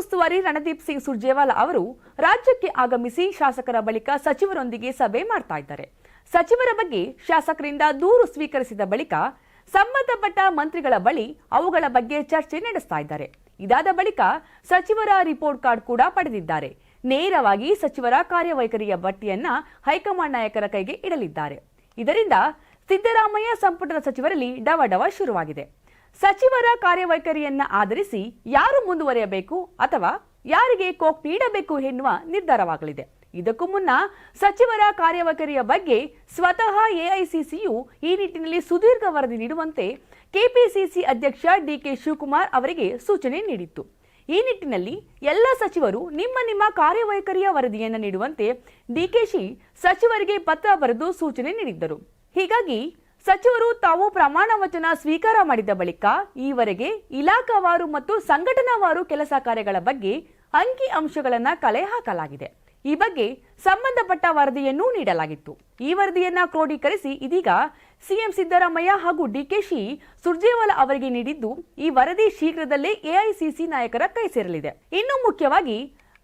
ಉಸ್ತುವಾರಿ ರಣದೀಪ್ ಸಿಂಗ್ ಸುರ್ಜೇವಾಲಾ ಅವರು ರಾಜ್ಯಕ್ಕೆ ಆಗಮಿಸಿ ಶಾಸಕರ ಬಳಿಕ ಸಚಿವರೊಂದಿಗೆ ಸಭೆ ಮಾಡ್ತಾ ಇದ್ದಾರೆ. ಸಚಿವರ ಬಗ್ಗೆ ಶಾಸಕರಿಂದ ದೂರು ಸ್ವೀಕರಿಸಿದ ಬಳಿಕ ಸಂಬಂಧಪಟ್ಟ ಮಂತ್ರಿಗಳ ಬಳಿ ಅವುಗಳ ಬಗ್ಗೆ ಚರ್ಚೆ ನಡೆಸ್ತಾ ಇದ್ದಾರೆ. ಇದಾದ ಬಳಿಕ ಸಚಿವರ ರಿಪೋರ್ಟ್ ಕಾರ್ಡ್ ಕೂಡ ಪಡೆದಿದ್ದಾರೆ. ನೇರವಾಗಿ ಸಚಿವರ ಕಾರ್ಯವೈಖರಿಯ ಪಟ್ಟಿಯನ್ನ ಹೈಕಮಾಂಡ್ ನಾಯಕರ ಕೈಗೆ ಇಡಲಿದ್ದಾರೆ. ಇದರಿಂದ ಸಿದ್ದರಾಮಯ್ಯ ಸಂಪುಟದ ಸಚಿವರಲ್ಲಿ ಡವಡವ ಶುರುವಾಗಿದೆ. ಸಚಿವರ ಕಾರ್ಯವೈಖರಿಯನ್ನ ಆಧರಿಸಿ ಯಾರು ಮುಂದುವರಿಯಬೇಕು ಅಥವಾ ಯಾರಿಗೆ ಕೋಕ್ ನೀಡಬೇಕು ಎನ್ನುವ ನಿರ್ಧಾರವಾಗಲಿದೆ. ಇದಕ್ಕೂ ಮುನ್ನ ಸಚಿವರ ಕಾರ್ಯವೈಖರಿಯ ಬಗ್ಗೆ ಸ್ವತಃ ಎಐಸಿಸಿಯು ಈ ನಿಟ್ಟಿನಲ್ಲಿ ಸುದೀರ್ಘ ವರದಿ ನೀಡುವಂತೆ ಕೆಪಿಸಿಸಿ ಅಧ್ಯಕ್ಷ ಡಿಕೆ ಶಿವಕುಮಾರ್ ಅವರಿಗೆ ಸೂಚನೆ ನೀಡಿತ್ತು. ಈ ನಿಟ್ಟಿನಲ್ಲಿ ಎಲ್ಲ ಸಚಿವರು ನಿಮ್ಮ ನಿಮ್ಮ ಕಾರ್ಯವೈಖರಿಯ ವರದಿಯನ್ನು ನೀಡುವಂತೆ ಡಿಕೆಶಿ ಸಚಿವರಿಗೆ ಪತ್ರ ಬರೆದು ಸೂಚನೆ ನೀಡಿದ್ದರು. ಹೀಗಾಗಿ ಸಚಿವರು ತಾವು ಪ್ರಮಾಣ ವಚನ ಸ್ವೀಕಾರ ಮಾಡಿದ ಬಳಿಕ ಈವರೆಗೆ ಇಲಾಖಾವಾರು ಮತ್ತು ಸಂಘಟನಾವಾರು ಕೆಲಸ ಕಾರ್ಯಗಳ ಬಗ್ಗೆ ಅಂಕಿ ಅಂಶಗಳನ್ನು ಕಲೆ ಹಾಕಲಾಗಿದೆ. ಈ ಬಗ್ಗೆ ಸಂಬಂಧಪಟ್ಟ ವರದಿಯನ್ನೂ ನೀಡಲಾಗಿತ್ತು. ಈ ವರದಿಯನ್ನ ಕ್ರೋಢೀಕರಿಸಿ ಇದೀಗ ಸಿಎಂ ಸಿದ್ದರಾಮಯ್ಯ ಹಾಗೂ ಡಿಕೆಶಿ ಸುರ್ಜೇವಾಲಾ ಅವರಿಗೆ ನೀಡಿದ್ದು ಈ ವರದಿ ಶೀಘ್ರದಲ್ಲೇ ಎಐಸಿಸಿ ನಾಯಕರ ಕೈ ಸೇರಲಿದೆ. ಇನ್ನು ಮುಖ್ಯವಾಗಿ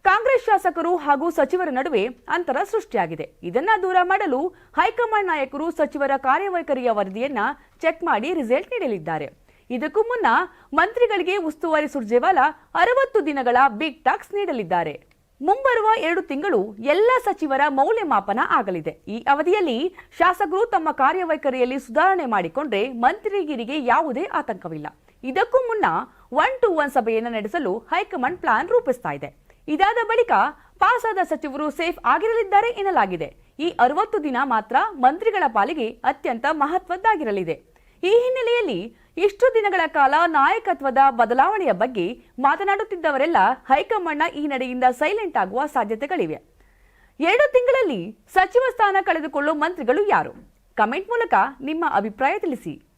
ಕಾಂಗ್ರೆಸ್ ಶಾಸಕರು ಹಾಗೂ ಸಚಿವರ ನಡುವೆ ಅಂತರ ಸೃಷ್ಟಿಯಾಗಿದೆ. ಇದನ್ನ ದೂರ ಮಾಡಲು ಹೈಕಮಾಂಡ್ ನಾಯಕರು ಸಚಿವರ ಕಾರ್ಯವೈಖರಿಯ ವರದಿಯನ್ನ ಚೆಕ್ ಮಾಡಿ ರಿಸಲ್ಟ್ ನೀಡಲಿದ್ದಾರೆ. ಇದಕ್ಕೂ ಮುನ್ನ ಮಂತ್ರಿಗಳಿಗೆ ಉಸ್ತುವಾರಿ ಸುರ್ಜೇವಾಲಾ ಅರವತ್ತು ದಿನಗಳ ಬಿಗ್ ಟಾಕ್ಸ್ ನೀಡಲಿದ್ದಾರೆ. ಮುಂಬರುವ ಎರಡು ತಿಂಗಳು ಎಲ್ಲ ಸಚಿವರ ಮೌಲ್ಯಮಾಪನ ಆಗಲಿದೆ. ಈ ಅವಧಿಯಲ್ಲಿ ಶಾಸಕರು ತಮ್ಮ ಕಾರ್ಯವೈಖರಿಯಲ್ಲಿ ಸುಧಾರಣೆ ಮಾಡಿಕೊಂಡ್ರೆ ಮಂತ್ರಿಗಿರಿಗೆ ಯಾವುದೇ ಆತಂಕವಿಲ್ಲ. ಇದಕ್ಕೂ ಮುನ್ನ ಒನ್ ಟು ಒನ್ ಸಭೆಯನ್ನು ನಡೆಸಲು ಹೈಕಮಾಂಡ್ ಪ್ಲಾನ್ ರೂಪಿಸ್ತಾ ಇದೆ. ಇದಾದ ಬಳಿಕ ಪಾಸಾದ ಸಚಿವರು ಸೇಫ್ ಆಗಿರಲಿದ್ದಾರೆ ಎನ್ನಲಾಗಿದೆ. ಈ ಅರವತ್ತು ದಿನ ಮಾತ್ರ ಮಂತ್ರಿಗಳ ಪಾಲಿಗೆ ಅತ್ಯಂತ ಮಹತ್ವದ್ದಾಗಿರಲಿದೆ. ಈ ಹಿನ್ನೆಲೆಯಲ್ಲಿ ಇಷ್ಟು ದಿನಗಳ ಕಾಲ ನಾಯಕತ್ವದ ಬದಲಾವಣೆಯ ಬಗ್ಗೆ ಮಾತನಾಡುತ್ತಿದ್ದವರೆಲ್ಲ ಹೈಕಮಾಂಡ್ನ ಈ ನಡೆಯಿಂದ ಸೈಲೆಂಟ್ ಆಗುವ ಸಾಧ್ಯತೆಗಳಿವೆ. ಎರಡು ತಿಂಗಳಲ್ಲಿ ಸಚಿವ ಸ್ಥಾನ ಕಳೆದುಕೊಳ್ಳುವ ಮಂತ್ರಿಗಳು ಯಾರು? ಕಮೆಂಟ್ ಮೂಲಕ ನಿಮ್ಮ ಅಭಿಪ್ರಾಯ ತಿಳಿಸಿ.